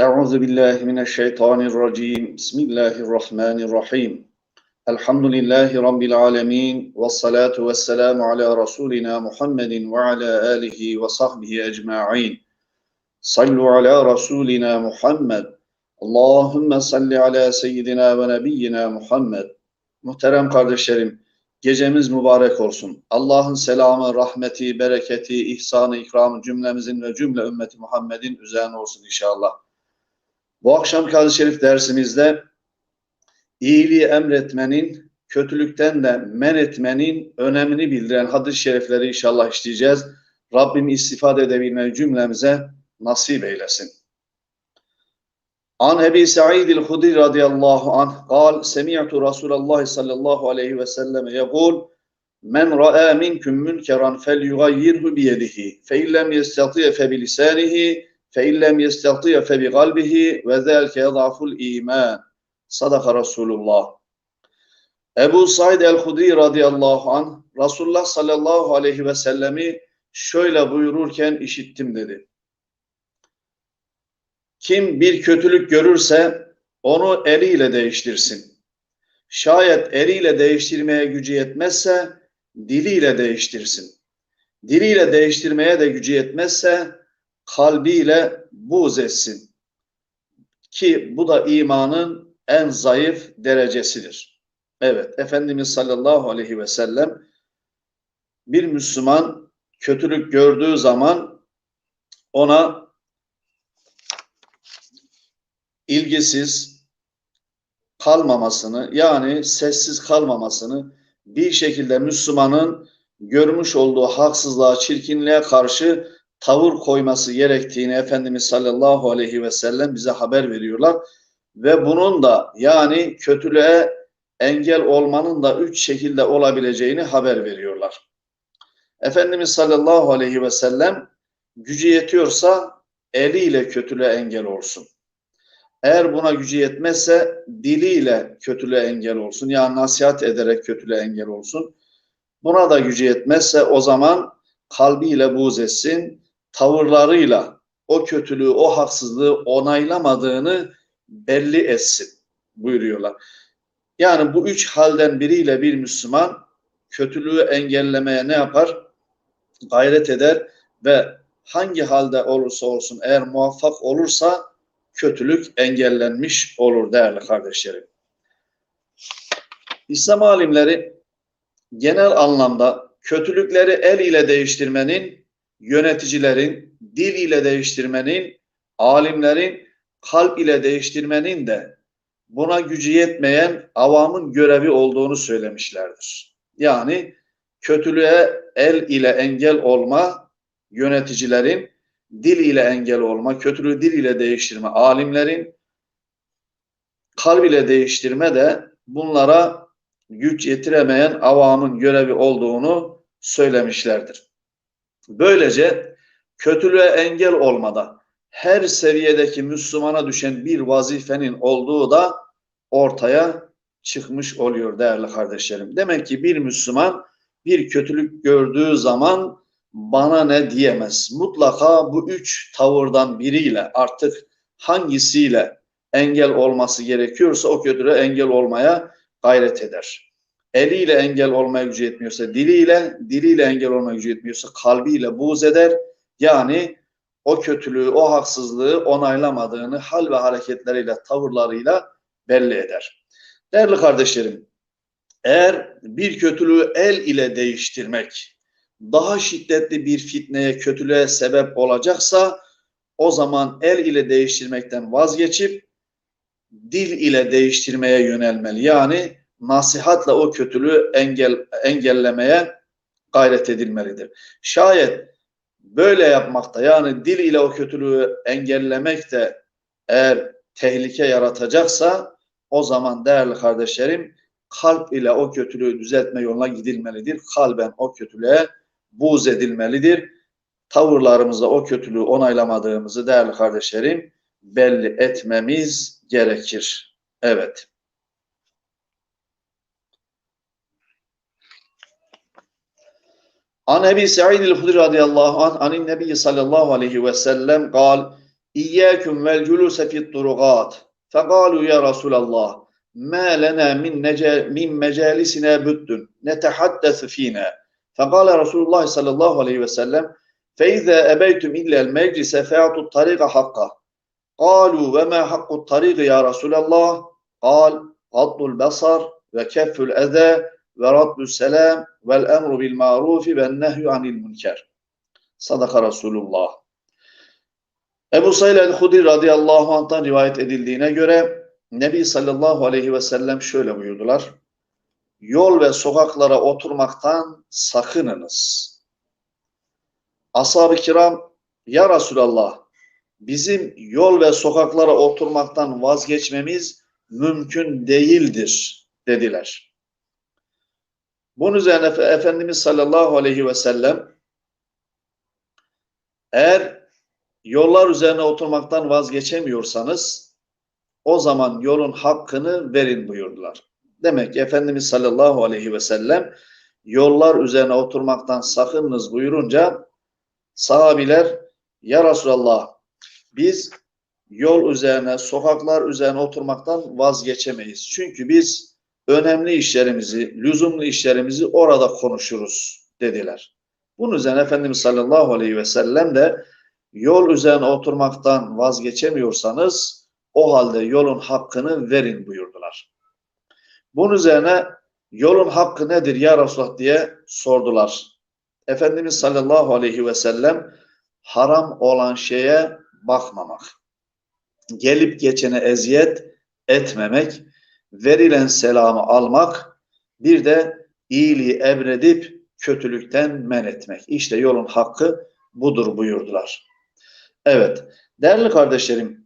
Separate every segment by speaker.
Speaker 1: Euzu billahi mineşşeytanirracim. Bismillahirrahmanirrahim. Elhamdülillahi rabbil alamin ve salatu vesselamu ala rasulina Muhammedin ve ala alihi ve sahbihi ecmaîn. Sallu ala rasulina Muhammed. Allahümme salli ala seyyidina ve nebiyyina Muhammed. Muhterem kardeşlerim, gecemiz mübarek olsun. Allah'ın selamı, rahmeti, bereketi, ihsanı, ikramı cümlemizin ve cümle ümmeti Muhammed'in üzerine olsun inşallah. Bu akşamki hadis-i şerif dersimizde iyiliği emretmenin, kötülükten de men etmenin önemini bildiren hadis-i şerifleri inşallah işleyeceğiz. Rabbim istifade edebilmeyi cümlemize nasip eylesin. An Ebi Sa'id el-Hudri radıyallahu anh قال سمعت رسول الله صلى الله عليه وسلم يقول من رأى منكم منكرا فليغيره بيده فإن لم يستطيع فبلسانه فإن لم يستطيع فبقلبه وذلك يضعف الإيمان صدق رسول الله Ebu Said el-Hudri radıyallahu anh Resulullah sallallahu aleyhi ve sellemi şöyle buyururken işittim dedi. Kim bir kötülük görürse onu eliyle değiştirsin. Şayet eliyle değiştirmeye gücü yetmezse diliyle değiştirsin. Diliyle değiştirmeye de gücü yetmezse kalbiyle buğz etsin. Ki bu da imanın en zayıf derecesidir. Evet, Efendimiz sallallahu aleyhi ve sellem bir Müslüman kötülük gördüğü zaman ona ilgisiz kalmamasını yani sessiz kalmamasını bir şekilde Müslümanın görmüş olduğu haksızlığa, çirkinliğe karşı tavır koyması gerektiğini Efendimiz sallallahu aleyhi ve sellem bize haber veriyorlar. Ve bunun da yani kötülüğe engel olmanın da üç şekilde olabileceğini haber veriyorlar. Efendimiz sallallahu aleyhi ve sellem gücü yetiyorsa eliyle kötülüğe engel olsun. Eğer buna gücü yetmezse diliyle kötülüğe engel olsun. Yani nasihat ederek kötülüğe engel olsun. Buna da gücü yetmezse o zaman kalbiyle buğz etsin. Tavırlarıyla o kötülüğü, o haksızlığı onaylamadığını belli etsin buyuruyorlar. Yani bu üç halden biriyle bir Müslüman kötülüğü engellemeye ne yapar? Gayret eder ve hangi halde olursa olsun eğer muvaffak olursa kötülük engellenmiş olur değerli kardeşlerim. İslam alimleri genel anlamda kötülükleri el ile değiştirmenin, yöneticilerin dil ile değiştirmenin, alimlerin kalp ile değiştirmenin de buna gücü yetmeyen avamın görevi olduğunu söylemişlerdir. Yani kötülüğe el ile engel olma yöneticilerin dil ile engel olma, kötülüğü dil ile değiştirme, alimlerin kalb ile değiştirme de bunlara güç yetiremeyen avamın görevi olduğunu söylemişlerdir. Böylece kötülüğe engel olmada her seviyedeki Müslümana düşen bir vazifenin olduğu da ortaya çıkmış oluyor değerli kardeşlerim. Demek ki bir Müslüman bir kötülük gördüğü zaman bana ne diyemez. Mutlaka bu üç tavırdan biriyle artık hangisiyle engel olması gerekiyorsa o kötülüğe engel olmaya gayret eder. Eliyle engel olmaya gücü yetmiyorsa diliyle, diliyle engel olmaya gücü yetmiyorsa kalbiyle buğz eder. Yani o kötülüğü, o haksızlığı onaylamadığını hal ve hareketleriyle, tavırlarıyla belli eder. Değerli kardeşlerim, eğer bir kötülüğü el ile değiştirmek, daha şiddetli bir fitneye, kötülüğe sebep olacaksa o zaman el ile değiştirmekten vazgeçip dil ile değiştirmeye yönelmeli. Yani nasihatla o kötülüğü engel, engellemeye gayret edilmelidir. Şayet böyle yapmakta yani dil ile o kötülüğü engellemek de eğer tehlike yaratacaksa o zaman değerli kardeşlerim kalp ile o kötülüğü düzeltme yoluna gidilmelidir. Kalben o kötülüğe buğz edilmelidir. Tavırlarımızda o kötülüğü onaylamadığımızı değerli kardeşlerim belli etmemiz gerekir. Evet. An Ebi Sa'id el-Hudri radıyallahu anh anin Nebi sallallahu aleyhi ve sellem gal İyyâküm vel culûse fid durugât. Fekâlû ya Resulallah. Ma lena min, nece, min mecalisina büddün. Netehaddesu fînâ. Fekâle Resulullah sallallahu aleyhi ve sellem. فَاِذَا اَبَيْتُمْ اِلَّا الْمَجْلِسَ فَاَعْتُوا الطَّرِيقَ حَقَّهِ قالوا وما حق الطريق يا رسول الله قال غض البصر وكف ve raddus selam vel emru bil ma'rufi ve nehyu anil münker. Sadaka Resulullah. Ebu Said el-Hudri radıyallahu anh'tan rivayet edildiğine göre Nebi sallallahu aleyhi ve sellem şöyle buyurdular. Yol ve sokaklara oturmaktan sakınınız. Ashab-ı kiram ya Resulallah bizim yol ve sokaklara oturmaktan vazgeçmemiz mümkün değildir dediler. Bunun üzerine Efendimiz sallallahu aleyhi ve sellem eğer yollar üzerine oturmaktan vazgeçemiyorsanız o zaman yolun hakkını verin buyurdular. Demek ki Efendimiz sallallahu aleyhi ve sellem yollar üzerine oturmaktan sakınınız buyurunca sahabiler ya Resulallah biz yol üzerine, sokaklar üzerine oturmaktan vazgeçemeyiz. Çünkü biz önemli işlerimizi, lüzumlu işlerimizi orada konuşuruz dediler. Bunun üzerine Efendimiz sallallahu aleyhi ve sellem de yol üzerine oturmaktan vazgeçemiyorsanız o halde yolun hakkını verin buyurdular. Bunun üzerine yolun hakkı nedir ya Resulullah diye sordular. Efendimiz sallallahu aleyhi ve sellem haram olan şeye bakmamak, gelip geçene eziyet etmemek, verilen selamı almak, bir de iyiliği emredip kötülükten men etmek. İşte yolun hakkı budur buyurdular. Evet, değerli kardeşlerim,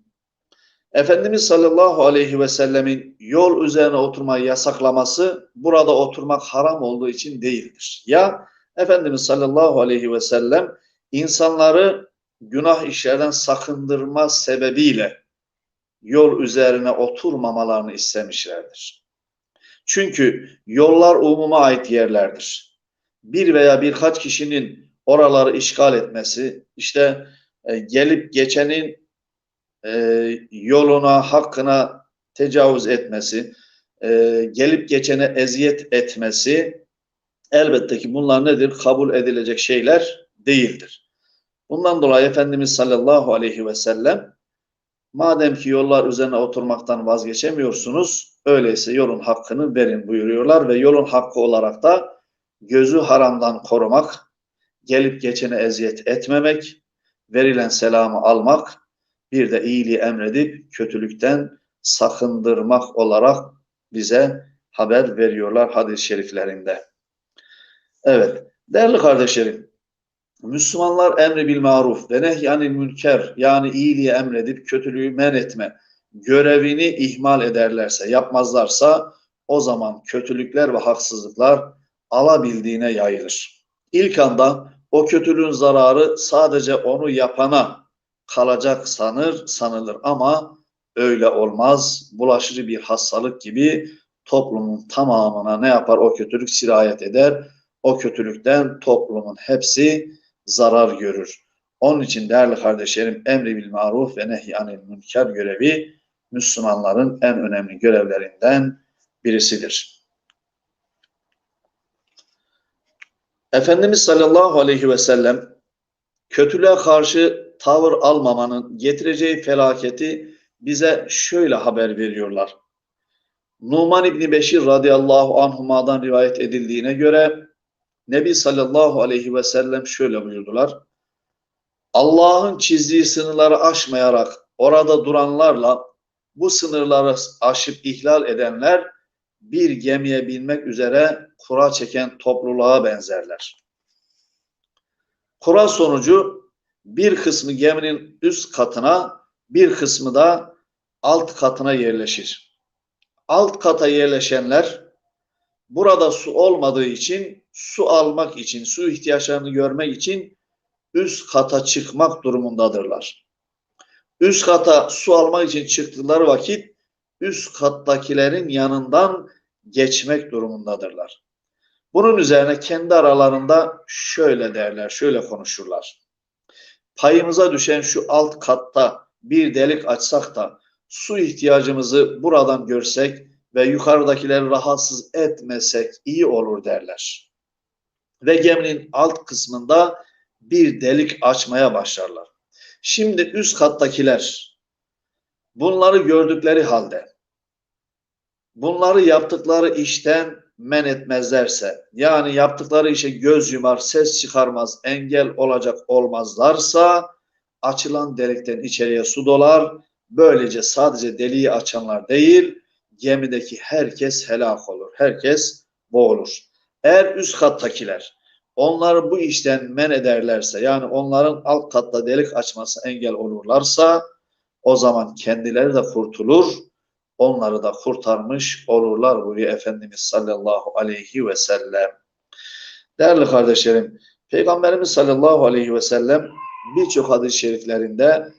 Speaker 1: Efendimiz sallallahu aleyhi ve sellemin yol üzerine oturmayı yasaklaması burada oturmak haram olduğu için değildir. Ya Efendimiz sallallahu aleyhi ve sellem insanları günah işlerden sakındırma sebebiyle yol üzerine oturmamalarını istemişlerdir. Çünkü yollar umuma ait yerlerdir. Bir veya birkaç kişinin oraları işgal etmesi, işte e, gelip geçenin e, yoluna, hakkına tecavüz etmesi, e, gelip geçene eziyet etmesi elbette ki bunlar nedir? Kabul edilecek şeyler değildir. Bundan dolayı Efendimiz sallallahu aleyhi ve sellem madem ki yollar üzerine oturmaktan vazgeçemiyorsunuz öyleyse yolun hakkını verin buyuruyorlar ve yolun hakkı olarak da gözü haramdan korumak, gelip geçene eziyet etmemek, verilen selamı almak, bir de iyiliği emredip kötülükten sakındırmak olarak bize haber veriyorlar hadis-i şeriflerinde. Evet, değerli kardeşlerim, Müslümanlar emri bil maruf ve nehyanil münker yani iyiliği emredip kötülüğü men etme görevini ihmal ederlerse, yapmazlarsa o zaman kötülükler ve haksızlıklar alabildiğine yayılır. İlk anda o kötülüğün zararı sadece onu yapana kalacak sanır, sanılır ama öyle olmaz. Bulaşıcı bir hastalık gibi toplumun tamamına ne yapar? O kötülük sirayet eder. O kötülükten toplumun hepsi zarar görür. Onun için değerli kardeşlerim emri bil maruf ve nehyanil münker görevi Müslümanların en önemli görevlerinden birisidir. Efendimiz sallallahu aleyhi ve sellem kötülüğe karşı tavır almamanın getireceği felaketi bize şöyle haber veriyorlar. Numan İbni Beşir radıyallahu anhuma'dan rivayet edildiğine göre Nebi sallallahu aleyhi ve sellem şöyle buyurdular. Allah'ın çizdiği sınırları aşmayarak orada duranlarla bu sınırları aşıp ihlal edenler bir gemiye binmek üzere kura çeken topluluğa benzerler. Kura sonucu bir kısmı geminin üst katına, bir kısmı da alt katına yerleşir. Alt kata yerleşenler burada su olmadığı için su almak için, su ihtiyaçlarını görmek için üst kata çıkmak durumundadırlar. Üst kata su almak için çıktıkları vakit üst kattakilerin yanından geçmek durumundadırlar. Bunun üzerine kendi aralarında şöyle derler, şöyle konuşurlar. Payımıza düşen şu alt katta bir delik açsak da su ihtiyacımızı buradan görsek ve yukarıdakileri rahatsız etmesek iyi olur derler. Ve geminin alt kısmında bir delik açmaya başlarlar. Şimdi üst kattakiler bunları gördükleri halde bunları yaptıkları işten men etmezlerse yani yaptıkları işe göz yumar, ses çıkarmaz, engel olacak olmazlarsa açılan delikten içeriye su dolar. Böylece sadece deliği açanlar değil, gemideki herkes helak olur. Herkes boğulur. Eğer üst kattakiler onları bu işten men ederlerse yani onların alt katta delik açması engel olurlarsa o zaman kendileri de kurtulur onları da kurtarmış olurlar buyuruyor Efendimiz sallallahu aleyhi ve sellem. Değerli kardeşlerim, Peygamberimiz sallallahu aleyhi ve sellem birçok hadis-i şeriflerinde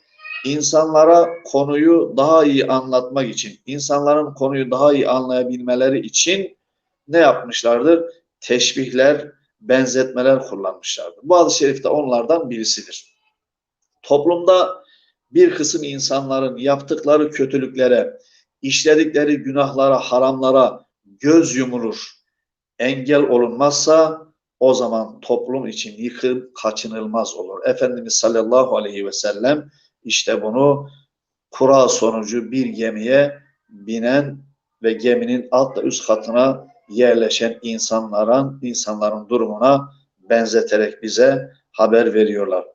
Speaker 1: insanlara konuyu daha iyi anlatmak için, insanların konuyu daha iyi anlayabilmeleri için ne yapmışlardır? Teşbihler, benzetmeler kullanmışlardır. Bu hadis-i şerif de onlardan birisidir. Toplumda bir kısım insanların yaptıkları kötülüklere, işledikleri günahlara, haramlara göz yumulur, engel olunmazsa o zaman toplum için yıkım kaçınılmaz olur. Efendimiz sallallahu aleyhi ve sellem işte bunu kura sonucu bir gemiye binen ve geminin alt üst katına yerleşen insanların insanların durumuna benzeterek bize haber veriyorlar.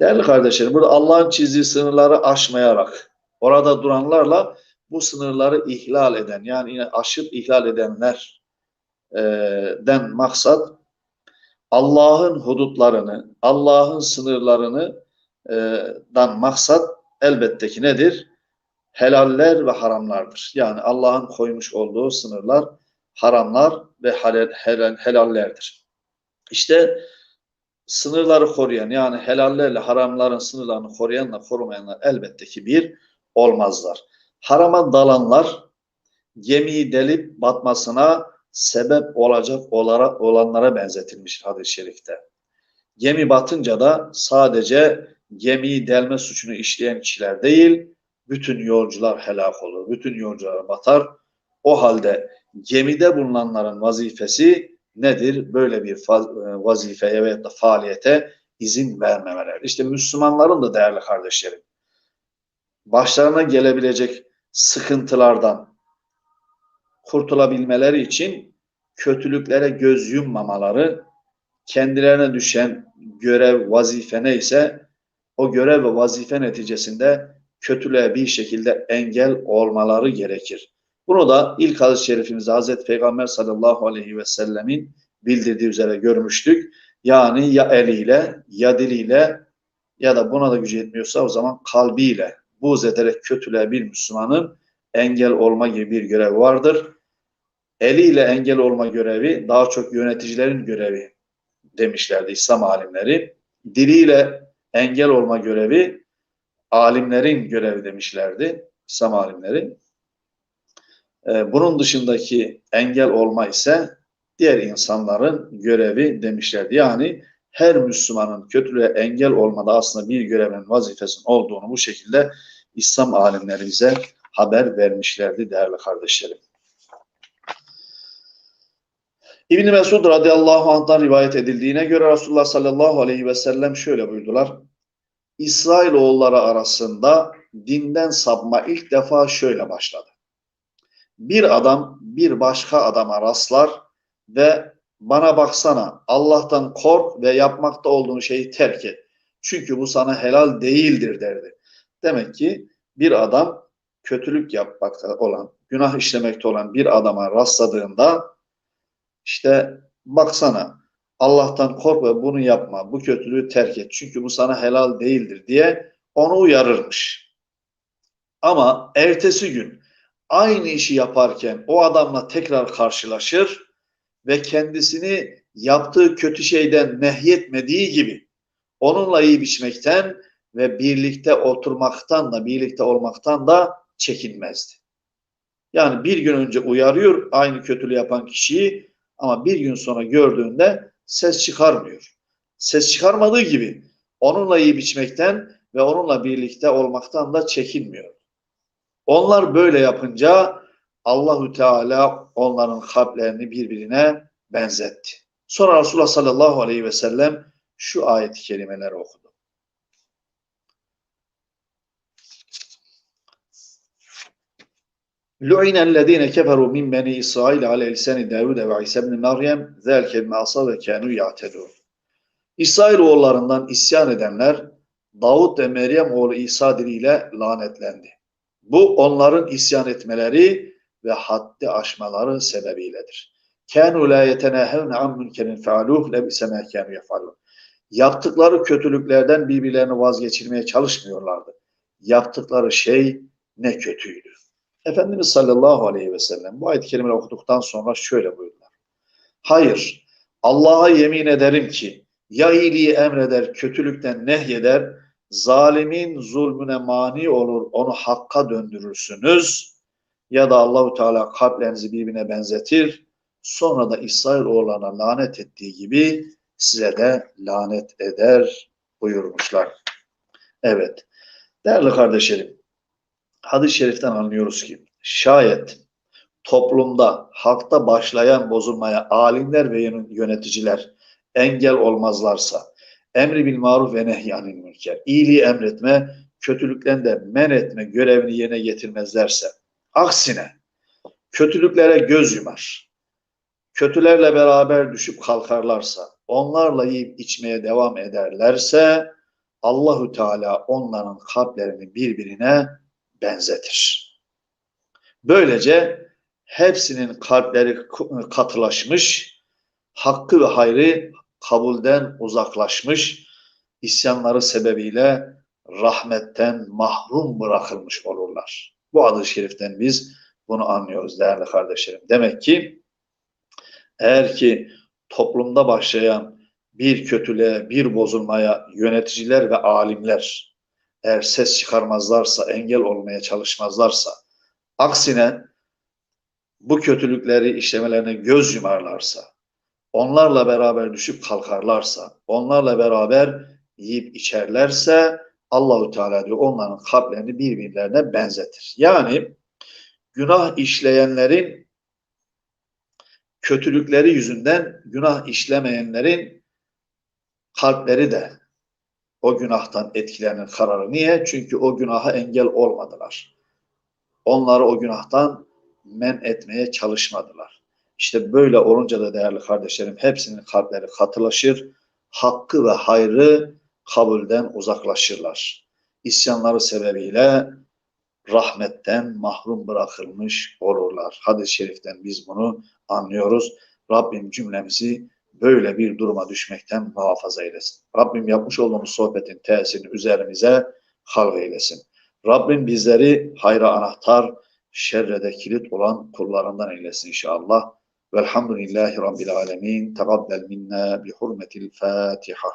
Speaker 1: Değerli kardeşlerim burada Allah'ın çizdiği sınırları aşmayarak orada duranlarla bu sınırları ihlal eden yani yine aşıp ihlal edenlerden e, maksat Allah'ın hudutlarını, Allah'ın sınırlarını e, dan maksat elbette ki nedir? Helaller ve haramlardır. Yani Allah'ın koymuş olduğu sınırlar, haramlar ve helal, helal, helallerdir. İşte sınırları koruyan yani helallerle haramların sınırlarını koruyanla korumayanlar elbette ki bir olmazlar. Harama dalanlar gemiyi delip batmasına sebep olacak olarak olanlara benzetilmiş hadis-i şerifte. Gemi batınca da sadece gemiyi delme suçunu işleyen kişiler değil, bütün yolcular helak olur. Bütün yolcular batar. O halde gemide bulunanların vazifesi nedir? Böyle bir vazifeye veya da faaliyete izin vermemeler. İşte Müslümanların da değerli kardeşlerim, başlarına gelebilecek sıkıntılardan kurtulabilmeleri için kötülüklere göz yummamaları, kendilerine düşen görev, vazife neyse o görev ve vazife neticesinde kötülüğe bir şekilde engel olmaları gerekir. Bunu da ilk hadis-i şerifimizde Hazreti Peygamber sallallahu aleyhi ve sellemin bildirdiği üzere görmüştük. Yani ya eliyle ya diliyle ya da buna da gücü yetmiyorsa o zaman kalbiyle buğz ederek kötülüğe bir Müslümanın engel olma gibi bir görev vardır. Eliyle engel olma görevi daha çok yöneticilerin görevi demişlerdi İslam alimleri. Diliyle engel olma görevi alimlerin görevi demişlerdi İslam alimleri. Ee, bunun dışındaki engel olma ise diğer insanların görevi demişlerdi. Yani her Müslümanın kötülüğe engel olmada aslında bir görevin vazifesinin olduğunu bu şekilde İslam alimleri bize haber vermişlerdi değerli kardeşlerim. İbn Mesud radıyallahu anh'tan rivayet edildiğine göre Resulullah sallallahu aleyhi ve sellem şöyle buyurdular. İsrailoğulları arasında dinden sapma ilk defa şöyle başladı. Bir adam bir başka adama rastlar ve bana baksana Allah'tan kork ve yapmakta olduğun şeyi terk et. Çünkü bu sana helal değildir derdi. Demek ki bir adam kötülük yapmakta olan, günah işlemekte olan bir adama rastladığında işte baksana Allah'tan kork ve bunu yapma, bu kötülüğü terk et. Çünkü bu sana helal değildir diye onu uyarırmış. Ama ertesi gün aynı işi yaparken o adamla tekrar karşılaşır ve kendisini yaptığı kötü şeyden nehyetmediği gibi onunla iyi biçmekten ve birlikte oturmaktan da birlikte olmaktan da çekinmezdi. Yani bir gün önce uyarıyor aynı kötülüğü yapan kişiyi ama bir gün sonra gördüğünde ses çıkarmıyor. Ses çıkarmadığı gibi onunla iyi biçmekten ve onunla birlikte olmaktan da çekinmiyor. Onlar böyle yapınca Allahü Teala onların kalplerini birbirine benzetti. Sonra Resulullah sallallahu aleyhi ve sellem şu ayet-i kerimeleri okudu. لُعِنَ الَّذ۪ينَ كَفَرُوا مِنْ بَنِي إِسْرَائِيلَ عَلَى لِسَانِ دَاوُدَ وَعِيسَى بْنِ مَرْيَمْ ذَلْكَ بِمَا عَصَوْا وَكَانُوا يَعْتَدُونَ İsrailoğullarından isyan edenler Davud ve Meryem oğlu İsa diliyle lanetlendi. Bu onların isyan etmeleri ve haddi aşmaları sebebiyledir. Kânû lâ yetenâhevne an münkerin fealûh lebise mâ kânû yefalûn. Yaptıkları kötülüklerden birbirlerini vazgeçirmeye çalışmıyorlardı. Yaptıkları şey ne kötüydü. Efendimiz sallallahu aleyhi ve sellem bu ayet-i kerimeleri okuduktan sonra şöyle buyurdular. Hayır, Allah'a yemin ederim ki ya iyiliği emreder, kötülükten nehyeder, zalimin zulmüne mani olur, onu hakka döndürürsünüz ya da Allahu Teala kalplerinizi birbirine benzetir, sonra da İsrail oğullarına lanet ettiği gibi size de lanet eder buyurmuşlar. Evet, değerli kardeşlerim, hadis-i şeriften anlıyoruz ki şayet toplumda, halkta başlayan bozulmaya alimler ve yöneticiler engel olmazlarsa, emri bil maruf ve nehyanil münker, iyiliği emretme, kötülükten de men etme görevini yerine getirmezlerse, aksine kötülüklere göz yumar, kötülerle beraber düşüp kalkarlarsa, onlarla yiyip içmeye devam ederlerse, Allahü Teala onların kalplerini birbirine benzetir. Böylece hepsinin kalpleri katılaşmış, hakkı ve hayrı kabulden uzaklaşmış, isyanları sebebiyle rahmetten mahrum bırakılmış olurlar. Bu adı şeriften biz bunu anlıyoruz değerli kardeşlerim. Demek ki eğer ki toplumda başlayan bir kötülüğe, bir bozulmaya yöneticiler ve alimler eğer ses çıkarmazlarsa, engel olmaya çalışmazlarsa, aksine bu kötülükleri işlemelerine göz yumarlarsa, onlarla beraber düşüp kalkarlarsa, onlarla beraber yiyip içerlerse Allahu Teala diyor onların kalplerini birbirlerine benzetir. Yani günah işleyenlerin kötülükleri yüzünden günah işlemeyenlerin kalpleri de o günahtan etkilenir kararı. Niye? Çünkü o günaha engel olmadılar. Onları o günahtan men etmeye çalışmadılar. İşte böyle olunca da değerli kardeşlerim hepsinin kalpleri katılaşır, hakkı ve hayrı kabulden uzaklaşırlar. İsyanları sebebiyle rahmetten mahrum bırakılmış olurlar. Hadis-i şeriften biz bunu anlıyoruz. Rabbim cümlemizi böyle bir duruma düşmekten muhafaza eylesin. Rabbim yapmış olduğumuz sohbetin tesirini üzerimize halk eylesin. Rabbim bizleri hayra anahtar, şerre de kilit olan kullarından eylesin inşallah. والحمد لله رب العالمين. تقبل منا بحرمة الفاتحة.